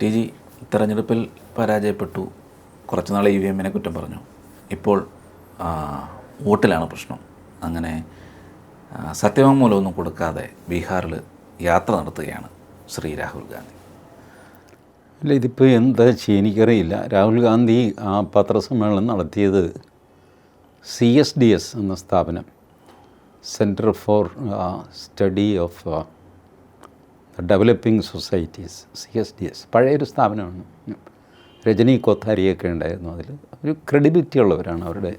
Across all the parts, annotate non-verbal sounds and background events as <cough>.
T G തെരഞ്ഞെടുപ്പിൽ പരാജയപ്പെട്ടു. കുറച്ച് നാൾ ഇ വി എമ്മിനെ കുറ്റം പറഞ്ഞു. ഇപ്പോൾ വോട്ടിലാണ് പ്രശ്നം. അങ്ങനെ സത്യവാങ്മൂലമൊന്നും കൊടുക്കാതെ ബീഹാറിൽ യാത്ര നടത്തുകയാണ് ശ്രീ രാഹുൽ ഗാന്ധി. അല്ല ഇതിപ്പോൾ എന്താ ചെയ്യുക എനിക്കറിയില്ല. രാഹുൽ ഗാന്ധി ആ പത്രസമ്മേളനം നടത്തിയത് സി എസ് ഡി എസ് എന്ന സ്ഥാപനം centre for study of developing societies C S D S പഴയൊരു സ്ഥാപനമാണ്. രജനി കൊത്താരിയൊക്കെ ഉണ്ടായിരുന്നു അതിൽ. ഒരു ക്രെഡിബിലിറ്റി ഉള്ളവരാണ് അവരുടെ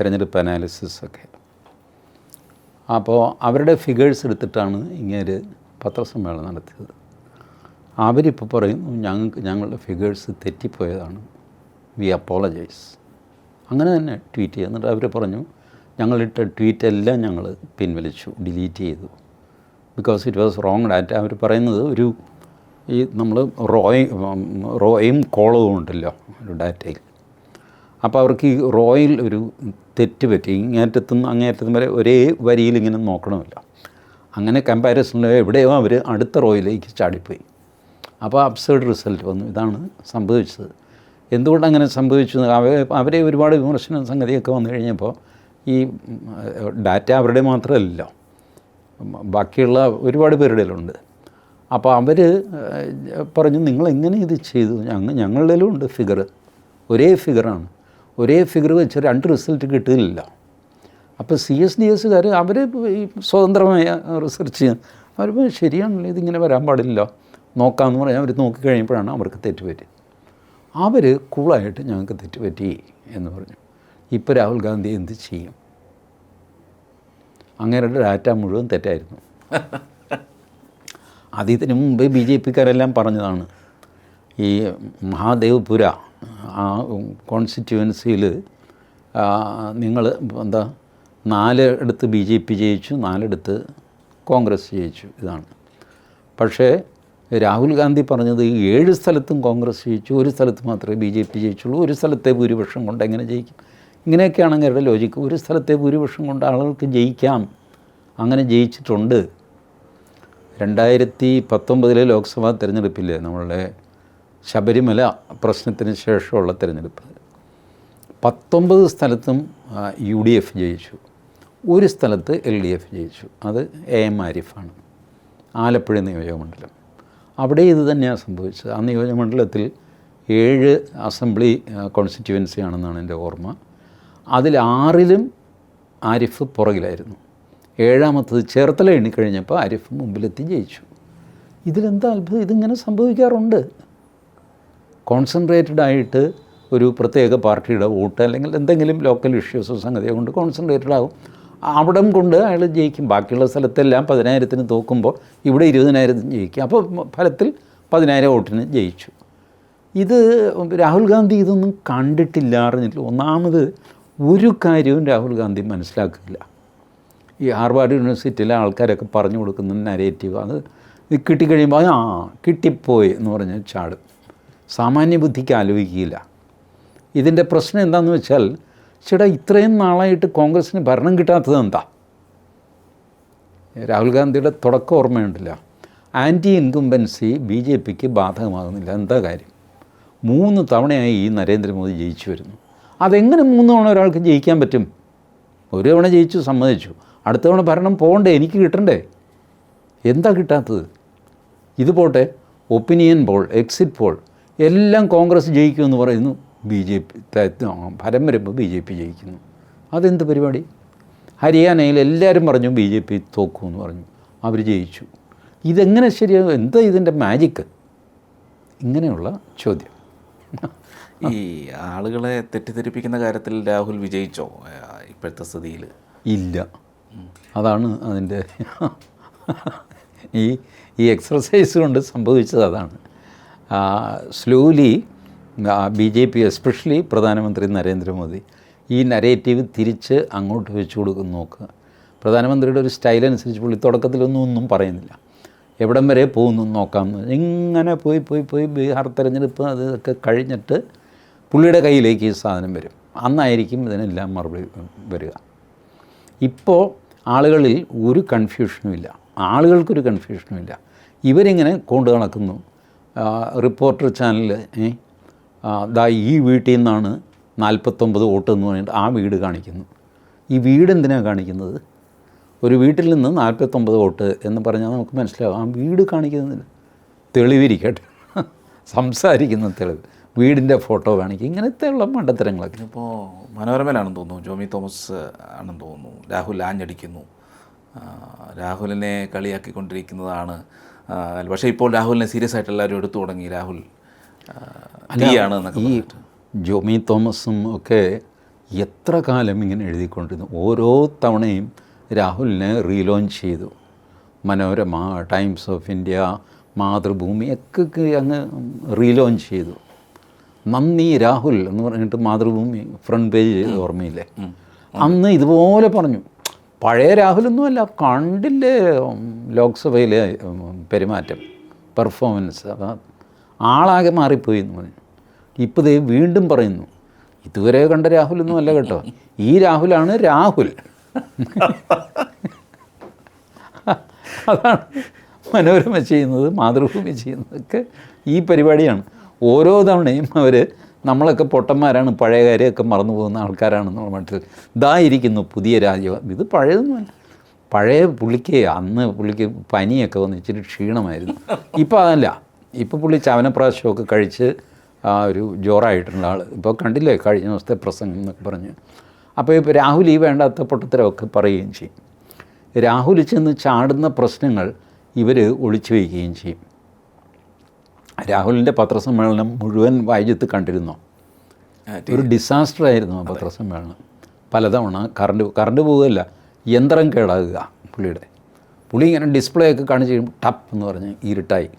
തിരഞ്ഞെടുപ്പ് അനാലിസിസ് ഒക്കെ. അപ്പോൾ അവരുടെ ഫിഗേഴ്സ് എടുത്തിട്ടാണ് ഇങ്ങനെ പത്രസമ്മേളനം നടത്തിയത്. അവരിപ്പോൾ പറയുന്നു ഞങ്ങൾക്ക് ഞങ്ങളുടെ ഫിഗേഴ്സ് തെറ്റിപ്പോയതാണ്. We apologise. അങ്ങനെ തന്നെ ട്വീറ്റ് ചെയ്യുന്നുണ്ട്. അവർ പറഞ്ഞു ഞങ്ങളിട്ട ട്വീറ്റ് എല്ലാം ഞങ്ങൾ പിൻവലിച്ചു ഡിലീറ്റ് ചെയ്തു. Because it was wrong data അവർ പറയുന്നത് ഒരു ഈ നമ്മൾ റോയ് റോയും കോളവും ഉണ്ടല്ലോ ഒരു ഡാറ്റയിൽ. അപ്പോൾ അവർക്ക് ഈ റോയിൽ ഒരു തെറ്റ് പറ്റി. ഇങ്ങേറ്റത്തുനിന്ന് അങ്ങേറ്റത്തും വരെ ഒരേ വരിയിൽ ഇങ്ങനെ നോക്കണമല്ലോ. അങ്ങനെ കമ്പാരിസണിൽ എവിടെയോ അവർ അടുത്ത റോയിലേക്ക് ചാടിപ്പോയി. അപ്പോൾ അബ്സേർഡ് റിസൾട്ട് വന്നു. ഇതാണ് സംഭവിച്ചത്. എന്തുകൊണ്ട് അങ്ങനെ സംഭവിച്ചു? അവരെ ഒരുപാട് വിമർശന സംഗതിയൊക്കെ വന്നു കഴിഞ്ഞപ്പോൾ ഈ ഡാറ്റ അവരുടെ മാത്രമല്ലല്ലോ. ബാക്കിയുള്ള ഒരുപാട് പേരുടെ ഉണ്ട് അപ്പോൾ അവർ പറഞ്ഞു നിങ്ങൾ എങ്ങനെ ഇത് ചെയ്തു? ഞങ്ങൾ ഞങ്ങളുടെയിലും ഉണ്ട് ഫിഗർ ഒരേ ഫിഗറാണ് ഒരേ ഫിഗർ വെച്ച് രണ്ട് റിസൾട്ട് കിട്ടില്ല അപ്പോൾ സി എസ് ഡി എസ്സുകാർ അവർ ഈ സ്വതന്ത്രമായ റിസർച്ച് ചെയ്യാൻ. അവർ ശരിയാണല്ലോ ഇതിങ്ങനെ വരാൻ പാടില്ല. നോക്കാമെന്ന് പറഞ്ഞാൽ അവർ നോക്കിക്കഴിയുമ്പോഴാണ് അവർക്ക് തെറ്റുപറ്റി. അവർ കൂളായിട്ട് ഞങ്ങൾക്ക് തെറ്റുപറ്റി എന്ന് പറഞ്ഞു. ഇപ്പോൾ രാഹുൽ ഗാന്ധി എന്ത് ചെയ്യും? അങ്ങേരുടെ ഡാറ്റ മുഴുവൻ തെറ്റായിരുന്നു. അത് ഇതിനു മുമ്പേ ബി ജെ പിക്കാരെല്ലാം പറഞ്ഞതാണ്. ഈ മഹാദേവ്പുര ആ കോൺസ്റ്റിറ്റ്യുവൻസിയിൽ നിങ്ങൾ എന്താ നാല് എടുത്ത് ബി ജെ പി ജയിച്ചു നാലിടത്ത് കോൺഗ്രസ് ജയിച്ചു. ഇതാണ്. പക്ഷേ രാഹുൽ ഗാന്ധി പറഞ്ഞത് ഏഴ് സ്ഥലത്തും കോൺഗ്രസ് ജയിച്ചു ഒരു സ്ഥലത്ത് മാത്രമേ ബി ജെ പി ജയിച്ചുള്ളൂ ഒരു സ്ഥലത്തെ ഭൂരിപക്ഷം കൊണ്ട് എങ്ങനെ ജയിക്കും? ഇങ്ങനെയൊക്കെയാണ് അവരുടെ ലോജിക്ക് ഒരു സ്ഥലത്തെ ഭൂരിപക്ഷം കൊണ്ട് ആളുകൾക്ക് ജയിക്കാം. അങ്ങനെ ജയിച്ചിട്ടുണ്ട്. രണ്ടായിരത്തി പത്തൊമ്പതിലെ ലോക്സഭാ തിരഞ്ഞെടുപ്പില്ലേ നമ്മളുടെ ശബരിമല പ്രശ്നത്തിന് ശേഷമുള്ള തിരഞ്ഞെടുപ്പ്. പത്തൊമ്പത് സ്ഥലത്തും യു ഡി എഫ് ജയിച്ചു. ഒരു സ്ഥലത്ത് എൽ ഡി എഫ് ജയിച്ചു. അത് എ എം ആരിഫാണ്. ആലപ്പുഴ നിയോജകമണ്ഡലം. അവിടെ ഇത് തന്നെയാണ് സംഭവിച്ചത്. ആ നിയോജകമണ്ഡലത്തിൽ ഏഴ് അസംബ്ലി കോൺസ്റ്റിറ്റ്യുവൻസി ആണെന്നാണ് എന്റെ ഓർമ്മ. അതിൽ ആറിലും ആരിഫ് പുറകിലായിരുന്നു. ഏഴാമത്തത് ചേർത്തല എണ്ണിക്കഴിഞ്ഞപ്പോൾ ആരിഫ് മുമ്പിലെത്തി ജയിച്ചു. ഇതിലെന്താ അത്ഭുതം? ഇതിങ്ങനെ സംഭവിക്കാറുണ്ട്. കോൺസെൻട്രേറ്റഡ് ആയിട്ട് ഒരു പ്രത്യേക പാർട്ടിയുടെ വോട്ട് അല്ലെങ്കിൽ എന്തെങ്കിലും ലോക്കൽ ഇഷ്യൂസോ സംഗതിയോ കൊണ്ട് കോൺസെൻട്രേറ്റഡ് ആകും. അവിടം കൊണ്ട് അയാൾ ജയിക്കും. ബാക്കിയുള്ള സ്ഥലത്തെല്ലാം പതിനായിരത്തിന് തോക്കുമ്പോൾ ഇവിടെ ഇരുപതിനായിരത്തിന് ജയിക്കും. അപ്പോൾ ഫലത്തിൽ പതിനായിരം വോട്ടിന് ജയിച്ചു. ഇത് രാഹുൽ ഗാന്ധി ഇതൊന്നും കണ്ടിട്ടില്ല അറിഞ്ഞിട്ടില്ല ഒന്നാമത് ഒരു കാര്യവും രാഹുൽ ഗാന്ധി മനസ്സിലാക്കില്ല ഈ ഹാർവാർഡ് യൂണിവേഴ്സിറ്റിയിലെ ആൾക്കാരൊക്കെ പറഞ്ഞു കൊടുക്കുന്ന നരേറ്റീവ് അത് കിട്ടിക്കഴിയുമ്പോൾ ആ കിട്ടിപ്പോയി എന്ന് പറഞ്ഞ് ചാടും. സാമാന്യ ബുദ്ധിക്ക് ആലോചിക്കില്ല ഇതിന്റെ പ്രശ്നം എന്താണെന്ന് വെച്ചാൽ ചേട്ടാ ഇത്രയും നാളായിട്ട് കോൺഗ്രസ്സിന് ഭരണം കിട്ടാത്തത് എന്താ? രാഹുൽ ഗാന്ധിയുടെ തുടക്കം ഓർമ്മയുണ്ടല്ല. ആന്റി ഇൻകുംബൻസി ബി ജെ പിക്ക് ബാധകമാകുന്നില്ല. എന്താ കാര്യം? മൂന്ന് തവണയായി ഈ നരേന്ദ്രമോദി ജയിച്ചു വരുന്നു. അതെങ്ങനെ മൂന്ന് തവണ ഒരാൾക്ക് ജയിക്കാൻ പറ്റും? ഒരു തവണ ജയിച്ചു സമ്മതിച്ചു. അടുത്ത തവണ ഭരണം പോകണ്ടേ? എനിക്ക് കിട്ടണ്ടേ? എന്താ കിട്ടാത്തത്? ഇത് പോട്ടെ. Opinion poll exit poll. എല്ലാം കോൺഗ്രസ് ജയിക്കുമെന്ന് പറയുന്നു. ബി ജെ പി ഫലം വരുമ്പോൾ ബി ജെ പി ജയിക്കുന്നു. അതെന്ത് പരിപാടി? ഹരിയാനയിൽ എല്ലാവരും പറഞ്ഞു ബി ജെ പി തോക്കുമെന്ന് പറഞ്ഞു. അവർ ജയിച്ചു. ഇതെങ്ങനെ ശരിയാകും എന്താ ഇതിന്റെ മാജിക്ക് ഇങ്ങനെയുള്ള ചോദ്യം. ഈ ആളുകളെ തെറ്റിദ്ധരിപ്പിക്കുന്ന കാര്യത്തിൽ രാഹുൽ വിജയിച്ചോ? ഇപ്പോഴത്തെ സ്ഥിതിയിൽ. ഇല്ല. അതാണ് അതിന്റെ ഈ ഈ എക്സർസൈസ് കൊണ്ട് സംഭവിച്ചത് അതാണ്. Slowly B J P especially പ്രധാനമന്ത്രി നരേന്ദ്രമോദി ഈ നരേറ്റീവ് തിരിച്ച് അങ്ങോട്ട് വെച്ചു കൊടുക്കും നോക്കുക പ്രധാനമന്ത്രിയുടെ ഒരു സ്റ്റൈൽ അനുസരിച്ച് പുള്ളി തുടക്കത്തിലൊന്നും ഒന്നും പറയുന്നില്ല. എവിടം വരെ പോകുന്നു നോക്കാമെന്ന്. ഇങ്ങനെ പോയി പോയി പോയി ബീഹാർ തെരഞ്ഞെടുപ്പ് അതൊക്കെ കഴിഞ്ഞിട്ട് പുള്ളിയുടെ കയ്യിലേക്ക് ഈ സാധനം വരും. അന്നായിരിക്കും ഇതിനെല്ലാം മറുപടി വരിക. ഇപ്പോൾ ആളുകളിൽ ഒരു കൺഫ്യൂഷനും ഇല്ല. ആളുകൾക്കൊരു കൺഫ്യൂഷനും ഇല്ല. ഇവരിങ്ങനെ കൊണ്ടു നടക്കുന്നു. റിപ്പോർട്ടർ ചാനൽ ദാ ഈ വീട്ടിൽ നിന്നാണ് നാൽപ്പത്തൊമ്പത് വോട്ട് എന്ന് പറഞ്ഞിട്ട് ആ വീട് കാണിക്കുന്നു. ഈ വീട് എന്തിനാണ് കാണിക്കുന്നത്? ഒരു വീട്ടിൽ നിന്ന് നാൽപ്പത്തൊമ്പത് വോട്ട് എന്ന് പറഞ്ഞാൽ നമുക്ക് മനസ്സിലാവും. ആ വീട് കാണിക്കുന്നതിന് തെളിവിരിക്കട്ടെ. സംസാരിക്കുന്ന തെളിവ്. വീടിന്റെ ഫോട്ടോ കാണിക്കും ഇങ്ങനത്തെയുള്ള മണ്ടത്തരങ്ങളൊക്കെ. ഇപ്പോൾ മനോരമയിലാണെന്ന് തോന്നുന്നു. ജോമി തോമസ് ആണെന്ന് തോന്നുന്നു. രാഹുൽ ആഞ്ഞടിക്കുന്നു. രാഹുലിനെ കളിയാക്കിക്കൊണ്ടിരിക്കുന്നതാണ്. പക്ഷേ ഇപ്പോൾ രാഹുലിനെ സീരിയസ് ആയിട്ട് എല്ലാവരും എടുത്തു തുടങ്ങി. രാഹുൽ ഈ ജോമി തോമസും ഒക്കെ എത്ര കാലം ഇങ്ങനെ എഴുതിക്കൊണ്ടിരുന്നു. ഓരോ തവണയും രാഹുലിനെ റീലോഞ്ച് ചെയ്തു. Manorama Times of India Mathrubhumi ഒക്കെ അങ്ങ് റീലോഞ്ച് ചെയ്തു. നന്ദി രാഹുൽ എന്ന് പറഞ്ഞിട്ട് മാതൃഭൂമി ഫ്രണ്ട് പേജ് ഓർമ്മയില്ലേ? അന്ന് ഇതുപോലെ പറഞ്ഞു. പഴയ രാഹുലൊന്നുമല്ല കണ്ടില്ലേ ഉം, ലോക്സഭയിലെ പെരുമാറ്റം പെർഫോമൻസ് അതാ ആളാകെ മാറിപ്പോയി എന്ന് പറഞ്ഞു. ഇപ്പോൾ ദേ വീണ്ടും പറയുന്നു ഇതുവരെ കണ്ട രാഹുലൊന്നും അല്ല കേട്ടോ. ഈ രാഹുലാണ് രാഹുൽ. അതാണ് മനോരമ ചെയ്യുന്നത് മാതൃഭൂമി ചെയ്യുന്നതൊക്കെ ഈ പരിപാടിയാണ്. ഓരോ തവണയും അവർ നമ്മളൊക്കെ പൊട്ടന്മാരാണ് പഴയ കാര്യമൊക്കെ മറന്നു പോകുന്ന ആൾക്കാരാണെന്നുള്ള മട്ടിൽ ഇതാ ഇരിക്കുന്നു പുതിയ രാജ്യം ഇത് പഴയതൊന്നുമല്ല പഴയ പുള്ളിക്ക് അന്ന് പുള്ളിക്ക് പനിയൊക്കെ വന്ന് ഇച്ചിരി ക്ഷീണമായിരുന്നു. ഇപ്പോൾ അതല്ല. ഇപ്പോൾ പുള്ളി ചവനപ്രാശമൊക്കെ കഴിച്ച് ആ ഒരു ജോറായിട്ടുള്ള ആൾ ഇപ്പോൾ കണ്ടില്ലേ കഴിഞ്ഞ ദിവസത്തെ പ്രസംഗം എന്നൊക്കെ പറഞ്ഞ്. അപ്പോൾ ഇപ്പോൾ രാഹുൽ ഈ വേണ്ടാത്ത പൊട്ടത്തരമൊക്കെ പറയുകയും ചെയ്യും. രാഹുൽ ചെന്ന് ചാടുന്ന പ്രശ്നങ്ങൾ ഇവർ ഒളിച്ചു വയ്ക്കുകയും ചെയ്യും. രാഹുലിന്റെ പത്രസമ്മേളനം മുഴുവൻ വായിച്ചത്ത് കണ്ടിരുന്നോ? ഒരു ഡിസാസ്റ്റർ ആയിരുന്നു ആ പത്രസമ്മേളനം. പലതവണ കറണ്ട് കറണ്ട് പോവുകയല്ല യന്ത്രം കേടാകുക പുള്ളിയുടെ. പുള്ളി ഇങ്ങനെ ഡിസ്പ്ലേ ഒക്കെ കാണിച്ച് കഴിയുമ്പോൾ ടപ്പ് എന്ന് പറഞ്ഞ് ഇരുട്ടായി.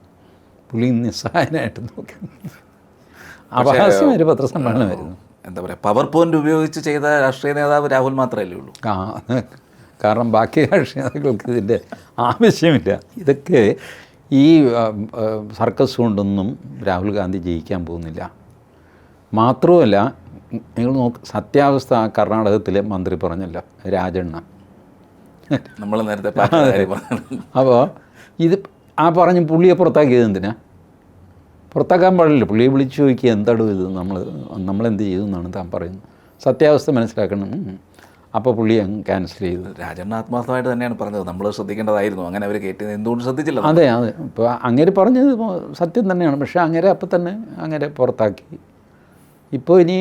പുള്ളി നിസ്സഹായനായിട്ട് നോക്കി. അപഹാസ്യമായൊരു പത്രസമ്മേളനമായിരുന്നു എന്താ പറയുക പവർ പോയിന്റ് ഉപയോഗിച്ച് ചെയ്ത രാഷ്ട്രീയ നേതാവ് രാഹുൽ മാത്രമല്ലേ ഉള്ളൂ. ആ കാരണം ബാക്കി രാഷ്ട്രീയ നേതാക്കൾക്ക് ഇതിന്റെ ആവശ്യമില്ല. ഇതൊക്കെ ഈ സർക്കസ് കൊണ്ടൊന്നും രാഹുൽ ഗാന്ധി ജയിക്കാൻ പോകുന്നില്ല. മാത്രവുമല്ല നിങ്ങൾ നോക്ക് സത്യാവസ്ഥ കർണാടകത്തിലെ മന്ത്രി പറഞ്ഞല്ലോ രാജണ്ണ. നമ്മൾ നേരത്തെ അപ്പോൾ ഇത് ആ പറഞ്ഞ് പുള്ളിയെ പുറത്താക്കിയത് എന്തിനാ? പുറത്താക്കാൻ പാടില്ല പുള്ളിയെ വിളിച്ചു ചോദിക്കുക എന്താണ് ഇത്? നമ്മൾ നമ്മളെന്ത് ചെയ്തു എന്നാണ് താൻ പറയുന്നത്. സത്യാവസ്ഥ മനസ്സിലാക്കണം. അപ്പോൾ പുള്ളി അങ്ങ് ക്യാൻസൽ ചെയ്തു. രാജണ്ണ ആത്മാർത്ഥമായിട്ട് തന്നെയാണ് പറഞ്ഞത്. നമ്മൾ ശ്രദ്ധിക്കേണ്ടതായിരുന്നു. അങ്ങനെ അവർ കയറ്റി എന്തുകൊണ്ട് ശ്രദ്ധിച്ചില്ല? അതെ അതെ. ഇപ്പോൾ അങ്ങനെ പറഞ്ഞത് സത്യം തന്നെയാണ്. പക്ഷേ അങ്ങനെ അപ്പം തന്നെ അങ്ങനെ പുറത്താക്കി. ഇപ്പോൾ ഇനി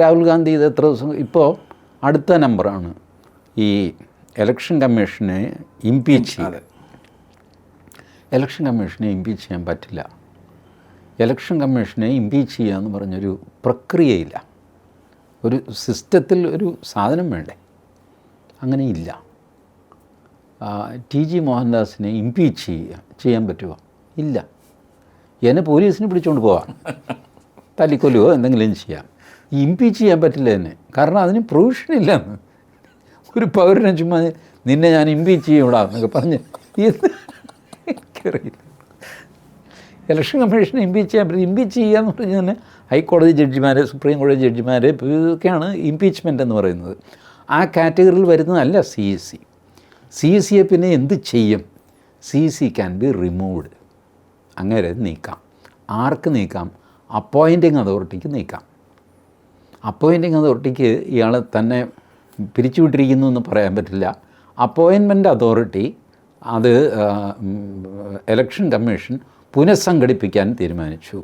രാഹുൽ ഗാന്ധി ഇത് എത്ര ദിവസം ഇപ്പോൾ അടുത്ത നമ്പറാണ് ഈ ഇലക്ഷൻ കമ്മീഷനെ ഇംപീച്ച് ചെയ്ത്. ഇലക്ഷൻ കമ്മീഷനെ ഇംപീച്ച് ചെയ്യാൻ പറ്റില്ല. ഇലക്ഷൻ കമ്മീഷനെ ഇംപീച്ച് ചെയ്യുക എന്ന് പറഞ്ഞൊരു പ്രക്രിയയില്ല. ഒരു സിസ്റ്റത്തിൽ ഒരു സാധനം വേണ്ടേ? അങ്ങനെയില്ല. ടി ജി മോഹൻദാസിനെ ഇംപീച്ച് ചെയ്യുക ചെയ്യാൻ പറ്റുമോ ഇല്ല. എന്നെ പോലീസിന് പിടിച്ചുകൊണ്ട് പോവാം. തല്ലിക്കൊല്ലുവോ? എന്തെങ്കിലും ചെയ്യാം. ഇംപീച്ച് ചെയ്യാൻ പറ്റില്ല എന്നെ. കാരണം അതിന് പ്രൊവിഷൻ ഇല്ല ഒരു പൗരനെ ചുമ്മാ നിന്നെ ഞാൻ ഇംപീച്ച് ചെയ്യൂടാ എന്നൊക്കെ പറഞ്ഞ് എനിക്കറിയില്ല. ഇലക്ഷൻ കമ്മീഷനെ ഇംപീച്ച് ചെയ്യാൻ പറ്റും ഇംപീച്ച് ചെയ്യാന്ന് പറഞ്ഞാൽ ഹൈക്കോടതി ജഡ്ജിമാരെ സുപ്രീം കോടതി ജഡ്ജിമാർ ഇതൊക്കെയാണ് ഇംപീച്ച്മെന്റ് എന്ന് പറയുന്നത്. ആ കാറ്റഗറിയിൽ വരുന്നതല്ല C S C. C S സിയെ പിന്നെ എന്ത് ചെയ്യും? C C can be removed അങ്ങനെ നീക്കാം. ആർക്ക് നീക്കാം? അപ്പോയിന്റിങ് അതോറിറ്റിക്ക് നീക്കാം. അപ്പോയിന്റിങ് അതോറിറ്റിക്ക് ഇയാളെ തന്നെ പിരിച്ചുവിട്ടിരിക്കുന്നു എന്ന് പറയാൻ പറ്റില്ല. അപ്പോയിൻമെന്റ് അതോറിറ്റി അത് എലക്ഷൻ കമ്മീഷൻ പുനഃസംഘടിപ്പിക്കാൻ തീരുമാനിച്ചു.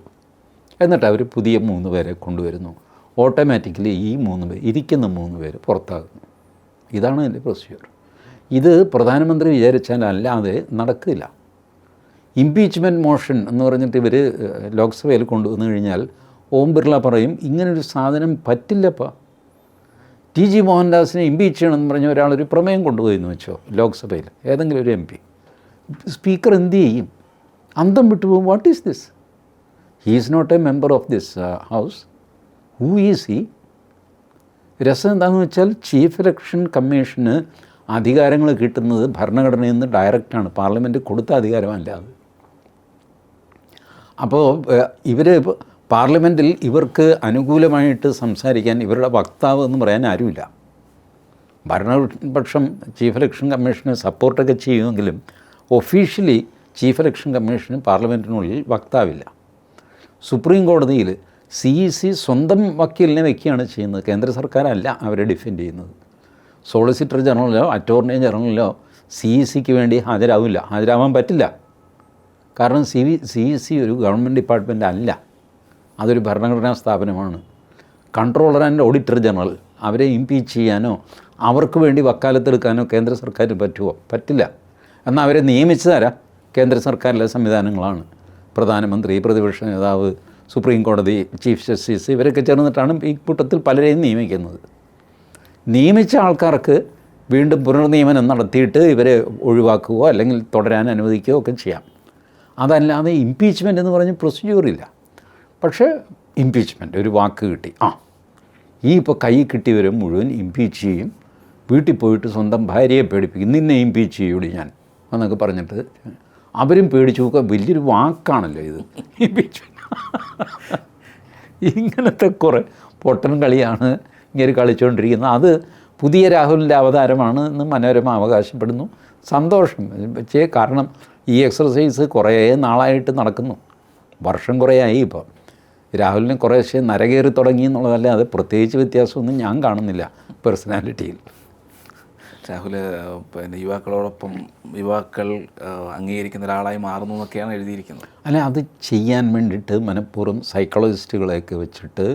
എന്നിട്ട് അവർ പുതിയ മൂന്ന് പേരെ കൊണ്ടുവരുന്നു. ഓട്ടോമാറ്റിക്കലി ഈ മൂന്ന് പേര് ഇരിക്കുന്ന മൂന്ന് പേര് പുറത്താകുന്നു. ഇതാണ് എന്റെ പ്രൊസീജിയർ ഇത് പ്രധാനമന്ത്രി വിചാരിച്ചാൽ അല്ലാതെ നടക്കില്ല. ഇംപീച്ച്മെന്റ് മോഷൻ എന്ന് പറഞ്ഞിട്ട് ഇവർ ലോക്സഭയിൽ കൊണ്ടുവന്നു കഴിഞ്ഞാൽ ഓം ബിർള പറയും ഇങ്ങനൊരു സാധനം പറ്റില്ലപ്പാ. ടി ജി മോഹൻദാസിനെ ഇംപീച്ച് ചെയ്യണമെന്ന് പറഞ്ഞ ഒരാളൊരു പ്രമേയം കൊണ്ടുപോയി എന്ന് വെച്ചോ ലോക്സഭയിൽ ഏതെങ്കിലും ഒരു എം പി. സ്പീക്കർ എന്ത് ചെയ്യും? അന്തം വിട്ടുപോകും. What is this he is not a member of this house who is he രസം എന്താണെന്ന് വെച്ചാൽ ചീഫ് ഇലക്ഷൻ കമ്മീഷന് അധികാരങ്ങൾ കിട്ടുന്നത് ഭരണഘടനയിൽ നിന്ന് ഡയറക്റ്റാണ് പാർലമെന്റ് കൊടുത്ത അധികാരമല്ല അത്. അപ്പോൾ ഇവർ പാർലമെന്റിൽ ഇവർക്ക് അനുകൂലമായിട്ട് സംസാരിക്കാൻ ഇവരുടെ വക്താവ് എന്ന് പറയാൻ ആരുമില്ല. ഭരണപക്ഷം ചീഫ് ഇലക്ഷൻ കമ്മീഷന് സപ്പോർട്ടൊക്കെ ചെയ്യുമെങ്കിലും ഒഫീഷ്യലി ചീഫ് ഇലക്ഷൻ കമ്മീഷന് പാർലമെന്റിനുള്ളിൽ വക്താവില്ല. സുപ്രീം കോടതിയിൽ സി ഇ സി സ്വന്തം വക്കീലിനെ വെക്കുകയാണ് ചെയ്യുന്നത്. കേന്ദ്ര സർക്കാരല്ല അവരെ ഡിഫെൻഡ് ചെയ്യുന്നത്. സോളിസിറ്റർ ജനറലോ അറ്റോർണി ജനറലിലോ സി ഇ സിക്ക് വേണ്ടി ഹാജരാവില്ല. ഹാജരാവാൻ പറ്റില്ല. കാരണം സി സി ഇ സി ഒരു ഗവൺമെന്റ് ഡിപ്പാർട്ട്മെന്റ് അല്ല. അതൊരു ഭരണഘടനാ സ്ഥാപനമാണ്. കൺട്രോളർ ആൻഡ് ഓഡിറ്റർ ജനറൽ അവരെ ഇംപീച്ച് ചെയ്യാനോ അവർക്ക് വേണ്ടി വക്കാലത്തെടുക്കാനോ കേന്ദ്ര സർക്കാരിന് പറ്റുമോ പറ്റില്ല. എന്നാൽ അവരെ നിയമിച്ചതാരാ? കേന്ദ്ര സർക്കാരിലെ സംവിധാനങ്ങളാണ്. പ്രധാനമന്ത്രി പ്രതിപക്ഷ നേതാവ് സുപ്രീം കോടതി ചീഫ് ജസ്റ്റിസ് ഇവരൊക്കെ ചേർന്നിട്ടാണ് ഈ കൂട്ടത്തിൽ പലരെയും നിയമിക്കുന്നത്. നിയമിച്ച ആൾക്കാർക്ക് വീണ്ടും പുനർനിയമനം നടത്തിയിട്ട് ഇവരെ ഒഴിവാക്കുകയോ അല്ലെങ്കിൽ തുടരാൻ അനുവദിക്കുകയോ ഒക്കെ ചെയ്യാം. അതല്ലാതെ ഇംപീച്ച്മെന്റ് എന്ന് പറഞ്ഞ് പ്രൊസീജിയറില്ല പക്ഷേ ഇംപീച്ച്മെന്റ് ഒരു വാക്ക് കിട്ടി. ആ ഈ ഇപ്പോൾ കൈ കിട്ടിയവരും മുഴുവൻ ഇംപീച്ച് ചെയ്യും. വീട്ടിൽ പോയിട്ട് സ്വന്തം ഭാര്യയെ പേടിപ്പിക്കും. നിന്നെ ഇംപീച്ച് ചെയ്യൂടി ഞാൻ എന്നൊക്കെ പറഞ്ഞിട്ട് അവരും പേടിച്ചു നോക്കുക. വലിയൊരു വാക്കാണല്ലോ ഇത്. ഇംപീച്ച്മെന്റ് <laughs> ഇങ്ങനത്തെ കുറേ പൊട്ടൻ കളിയാണ് ഇങ്ങനെ കളിച്ചുകൊണ്ടിരിക്കുന്നത് അത് പുതിയ രാഹുലിന്റെ അവതാരമാണ് എന്ന് മനോരമ അവകാശപ്പെടുന്നു. സന്തോഷം. പക്ഷേ കാരണം ഈ എക്സർസൈസ് കുറേ നാളായിട്ട് നടക്കുന്നു. വർഷം കുറേ ആയി ഇപ്പോൾ രാഹുലിന് കുറേശ്ശെ നരകേറി തുടങ്ങി എന്നുള്ളതല്ലാതെ പ്രത്യേകിച്ച് വ്യത്യാസമൊന്നും ഞാൻ കാണുന്നില്ല പേഴ്സണാലിറ്റിയിൽ രാഹുൽ പിന്നെ യുവാക്കളോടൊപ്പം യുവാക്കൾ അംഗീകരിക്കുന്ന ഒരാളായി മാറുന്നു എന്നൊക്കെയാണ് എഴുതിയിരിക്കുന്നത്. അല്ല അത് ചെയ്യാൻ വേണ്ടിയിട്ട് മനഃപൂർവം സൈക്കോളജിസ്റ്റുകളെയൊക്കെ വെച്ചിട്ട്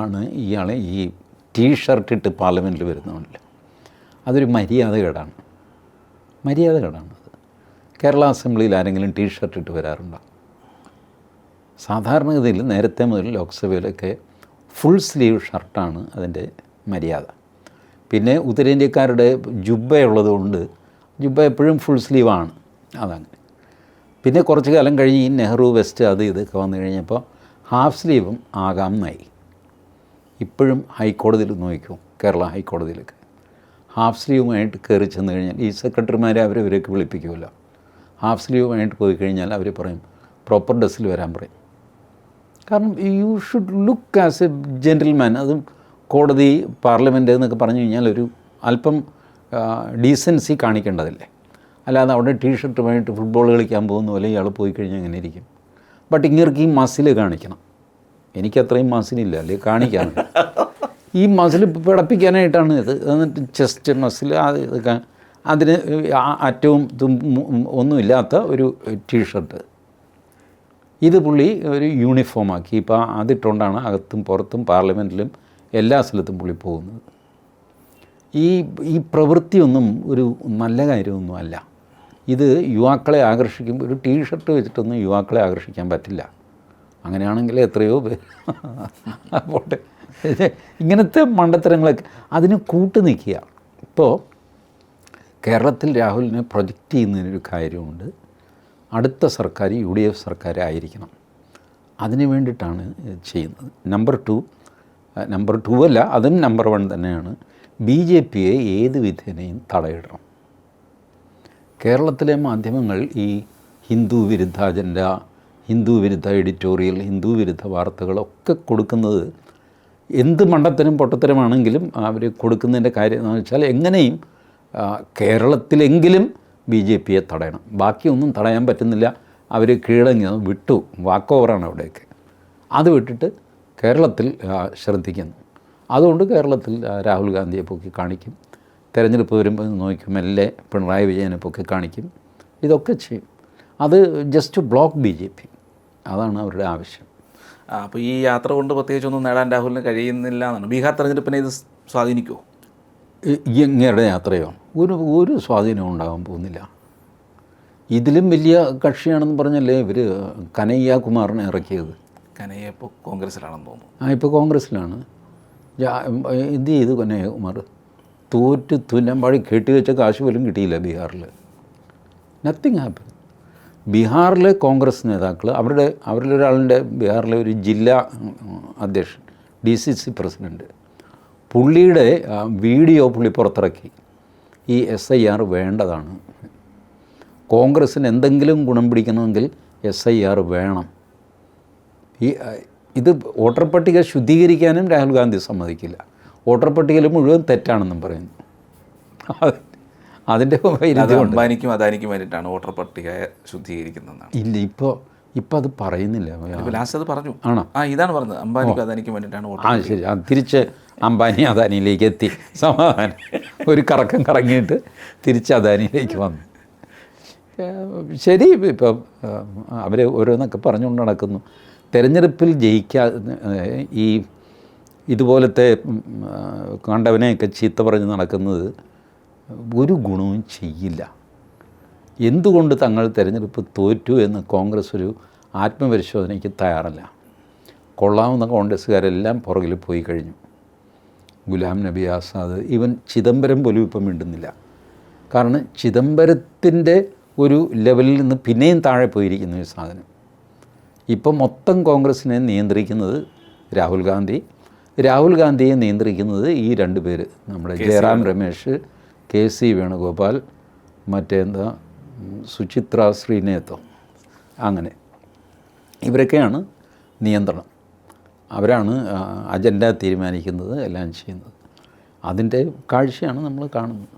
ആണ് ഇയാളെ ഈ ടീ ഷർട്ട് ഇട്ട് പാർലമെന്റിൽ വരുന്നവനില്ല അതൊരു മര്യാദകേടാണ്. മര്യാദകേടാണ് അത്. കേരള അസംബ്ലിയിൽ ആരെങ്കിലും ടീ ഷർട്ട് ഇട്ട് വരാറുണ്ടോ? സാധാരണഗതിയിൽ നേരത്തെ മുതൽ ലോക്സഭയിലൊക്കെ ഫുൾ സ്ലീവ് ഷർട്ടാണ് അതിന്റെ മര്യാദ. പിന്നെ ഉത്തരേന്ത്യക്കാരുടെ ജുബ്ബ ഉള്ളതുകൊണ്ട് ജുബ്ബ എപ്പോഴും ഫുൾ സ്ലീവാണ് അതങ്ങനെ. പിന്നെ കുറച്ച് കാലം കഴിഞ്ഞ് ഈ നെഹ്റു വെസ്റ്റ് അത് ഇതൊക്കെ വന്നു കഴിഞ്ഞപ്പോൾ ഹാഫ് സ്ലീവും ആകാം എന്നായി. ഇപ്പോഴും ഹൈക്കോടതിയിൽ നോക്കും കേരള ഹൈക്കോടതിയിലൊക്കെ. ഹാഫ് സ്ലീവുമായിട്ട് കയറി ചെന്ന് കഴിഞ്ഞാൽ ഈ സെക്രട്ടറിമാരെ അവരെ ഇവരൊക്കെ വിളിപ്പിക്കുമല്ലോ. ഹാഫ് സ്ലീവുമായിട്ട് പോയി കഴിഞ്ഞാൽ അവർ പറയും പ്രോപ്പർ ഡ്രസ്സിൽ വരാൻ പറയും. കാരണം you should look as a gentleman അതും കോടതി പാർലമെന്റ് എന്നൊക്കെ പറഞ്ഞു കഴിഞ്ഞാൽ ഒരു അല്പം ഡീസൻസി കാണിക്കേണ്ടതല്ലേ? അല്ലാതെ അവിടെ ടീ ഷർട്ടുമായിട്ട് ഫുട്ബോൾ കളിക്കാൻ പോകുന്ന പോലെ ഇയാൾ പോയി കഴിഞ്ഞാൽ എങ്ങനെ ഇരിക്കും? ബട്ട് ഇങ്ങർക്ക് ഈ മസിൽ കാണിക്കണം. എനിക്കത്രയും മസിലില്ല അല്ലേ? കാണിക്കാൻ ഈ മസിൽ പിടപ്പിക്കാനായിട്ടാണ് ഇത്. എന്നിട്ട് ചെസ്റ്റ് മസിൽ ഇതൊക്കെ. അതിന് അറ്റവും ഒന്നുമില്ലാത്ത ഒരു ടീഷർട്ട്. ഇത് പുള്ളി ഒരു യൂണിഫോമാക്കി ഇപ്പോൾ അതിട്ടുകൊണ്ടാണ് അകത്തും പുറത്തും പാർലമെന്റിലും എല്ലാ സ്ഥലത്തും പുള്ളി പോകുന്നത് ഈ ഈ പ്രവൃത്തിയൊന്നും ഒരു നല്ല കാര്യമൊന്നും അല്ല. ഇത് യുവാക്കളെ ആകർഷിക്കും ഒരു ടീ ഷർട്ട് വെച്ചിട്ടൊന്നും യുവാക്കളെ ആകർഷിക്കാൻ പറ്റില്ല. അങ്ങനെയാണെങ്കിൽ എത്രയോ പേര് <laughs> പോട്ടെ. ഇങ്ങനത്തെ മണ്ടത്തരങ്ങളൊക്കെ അതിന് കൂട്ടു നിൽക്കുക. ഇപ്പോൾ കേരളത്തിൽ രാഹുലിനെ പ്രൊജക്റ്റ് ചെയ്യുന്നതിനൊരു കാര്യമുണ്ട്. അടുത്ത സർക്കാർ യു ഡി എഫ് സർക്കാരായിരിക്കണം. അതിന് വേണ്ടിയിട്ടാണ് ചെയ്യുന്നത്. നമ്പർ ടു നമ്പർ ടു അല്ല അതും നമ്പർ വൺ തന്നെയാണ്. ബി ജെ പിയെ ഏത് വിധേനയും തടയിടണം. കേരളത്തിലെ മാധ്യമങ്ങൾ ഈ ഹിന്ദു വിരുദ്ധ അജണ്ട ഹിന്ദു വിരുദ്ധ എഡിറ്റോറിയൽ ഹിന്ദു വിരുദ്ധ വാർത്തകളൊക്കെ കൊടുക്കുന്നത് എന്ത് മണ്ടത്തരം പൊട്ടത്തരമാണെങ്കിലും അവർ കൊടുക്കുന്നതിന്റെ കാര്യം എന്ന് വെച്ചാൽ എങ്ങനെയും കേരളത്തിലെങ്കിലും ബി ജെ പിയെ തടയണം. ബാക്കിയൊന്നും തടയാൻ പറ്റുന്നില്ല. അവർ കീഴടങ്ങി വിട്ടു. വാക്ക് ഓവറാണ് അവിടെയൊക്കെ അത് വിട്ടിട്ട് കേരളത്തിൽ ശ്രദ്ധിക്കുന്നു. അതുകൊണ്ട് കേരളത്തിൽ രാഹുൽ ഗാന്ധിയെ പൊക്കി കാണിക്കും. തെരഞ്ഞെടുപ്പ് വരുമ്പോൾ നോക്കും മെല്ലെ പിണറായി വിജയനെ പൊക്കി കാണിക്കും. ഇതൊക്കെ ചെയ്യും. അത് just block B J P അതാണ് അവരുടെ ആവശ്യം. അപ്പോൾ ഈ യാത്ര കൊണ്ട് പ്രത്യേകിച്ചൊന്നും നേടാൻ രാഹുലിന് കഴിയുന്നില്ല എന്നാണ് ബീഹാർ തെരഞ്ഞെടുപ്പിനെ ഇത് സ്വാധീനിക്കുമോ ഇങ്ങനെയുടെ ഇങ്ങയുടെ യാത്രയോ? ഒരു ഒരു സ്വാധീനവും ഉണ്ടാകാൻ പോകുന്നില്ല. ഇതിലും വലിയ കക്ഷിയാണെന്ന് പറഞ്ഞല്ലേ ഇവർ കനയ്യ കുമാറിനെ ഇറക്കിയത്? കനയെ ഇപ്പോൾ കോൺഗ്രസ്സിലാണെന്ന് തോന്നുന്നു. ആ ഇപ്പോൾ കോൺഗ്രസ്സിലാണ്. എന്ത് ചെയ്തു കനയ്യകുമാർ തോറ്റ് തുന്നമ്പാടി കെട്ടിവെച്ച കാശ് പോലും കിട്ടിയില്ല ബീഹാറിൽ നത്തിങ് ഹാപ്പൻ ബീഹാറിലെ കോൺഗ്രസ് നേതാക്കൾ അവരുടെ അവരിലൊരാളിന്റെ ബീഹാറിലെ ഒരു ജില്ലാ അധ്യക്ഷൻ ഡി സി സി പ്രസിഡന്റ് പുള്ളിയുടെ വീഡിയോ പുള്ളി പുറത്തിറക്കി. ഈ എസ് ഐ ആർ വേണ്ടതാണ്. കോൺഗ്രസ്സിന് എന്തെങ്കിലും ഗുണം പിടിക്കണമെങ്കിൽ എസ് ഐ ആർ വേണം. ഈ ഇത് വോട്ടർ പട്ടിക ശുദ്ധീകരിക്കാനും രാഹുൽ ഗാന്ധി സമ്മതിക്കില്ല. വോട്ടർ പട്ടികയിൽ മുഴുവൻ തെറ്റാണെന്നും പറയുന്നു. അത് അതിന്റെ അത് അംബാനിക്കും അദാനിക്കും വേണ്ടിയിട്ടാണ് വോട്ടർ പട്ടിക ശുദ്ധീകരിക്കുന്നതെന്നാണ്. ഇല്ല ഇപ്പോൾ ഇപ്പം അത് പറയുന്നില്ല. ലാസ്റ്റ് അത് പറഞ്ഞു. ആണോ? ആ ഇതാണ് പറഞ്ഞത്. അംബാനിക്കും അദാനിക്കും വേണ്ടിയിട്ടാണ് ആ ശരി. അത് തിരിച്ച് അംബാനി അദാനിയിലേക്ക് എത്തി. സമാധാനം. ഒരു കറക്കം കറങ്ങിയിട്ട് തിരിച്ച് അദാനിയിലേക്ക് വന്നു. ശരി ഇപ്പം അവർ ഓരോന്നൊക്കെ പറഞ്ഞുകൊണ്ട് നടക്കുന്നു. തെരഞ്ഞെടുപ്പിൽ ജയിക്കാ ഈ ഇതുപോലത്തെ കണ്ടവനെയൊക്കെ ചീത്ത പറഞ്ഞ് നടക്കുന്നത് ഒരു ഗുണവും ചെയ്യില്ല. എന്തുകൊണ്ട് തങ്ങൾ തിരഞ്ഞെടുപ്പ് തോറ്റു എന്ന് കോൺഗ്രസ് ഒരു ആത്മപരിശോധനയ്ക്ക് തയ്യാറല്ല? കൊള്ളാവുന്ന കോൺഗ്രസ്സുകാരെല്ലാം പുറകിൽ പോയി കഴിഞ്ഞു. ഗുലാം നബി ആസാദ് ഇവൻ ചിദംബരം പോലും ഇപ്പം മിണ്ടുന്നില്ല. കാരണം ചിദംബരത്തിന്റെ ഒരു ലെവലിൽ നിന്ന് പിന്നെയും താഴെ പോയിരിക്കുന്നു ഈ സാധനം. ഇപ്പം മൊത്തം കോൺഗ്രസിനെ നിയന്ത്രിക്കുന്നത് രാഹുൽ ഗാന്ധി. രാഹുൽ ഗാന്ധിയെ നിയന്ത്രിക്കുന്നത് ഈ രണ്ട് പേര്. നമ്മുടെ ജയറാം രമേശ് കെ സി വേണുഗോപാൽ മറ്റേന്താ സുചിത്ര ശ്രീനേതോ അങ്ങനെ. ഇവരൊക്കെയാണ് നിയന്ത്രണം. അവരാണ് അജണ്ട തീരുമാനിക്കുന്നത് എല്ലാം ചെയ്യുന്നത്. അതിന്റെ കാഴ്ചയാണ് നമ്മൾ കാണുന്നത്.